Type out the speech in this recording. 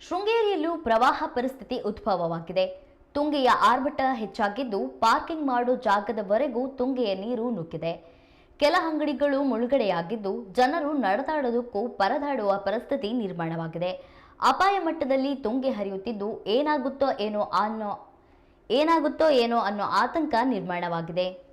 ಶೃಂಗೇರಿಯಲ್ಲೂ ಪ್ರವಾಹ ಪರಿಸ್ಥಿತಿ ಉದ್ಭವವಾಗಿದೆ. ತುಂಗೆಯ ಆರ್ಭಟ ಹೆಚ್ಚಾಗಿದ್ದು ಪಾರ್ಕಿಂಗ್ ಮಾಡೋ ಜಾಗದವರೆಗೂ ತುಂಗೆಯ ನೀರು ನುಗ್ಗಿದೆ. ಕೆಲ ಅಂಗಡಿಗಳು ಮುಳುಗಡೆಯಾಗಿದ್ದು ಜನರು ನಡೆದಾಡೋದಕ್ಕೂ ಪರದಾಡುವ ಪರಿಸ್ಥಿತಿ ನಿರ್ಮಾಣವಾಗಿದೆ. ಅಪಾಯ ಮಟ್ಟದಲ್ಲಿ ತುಂಗೆ ಹರಿಯುತ್ತಿದ್ದು ಏನಾಗುತ್ತೋ ಏನೋ ಅನ್ನೋ, ಏನಾಗುತ್ತೋ ಏನೋ ಅನ್ನೋ ಆತಂಕ ನಿರ್ಮಾಣವಾಗಿದೆ.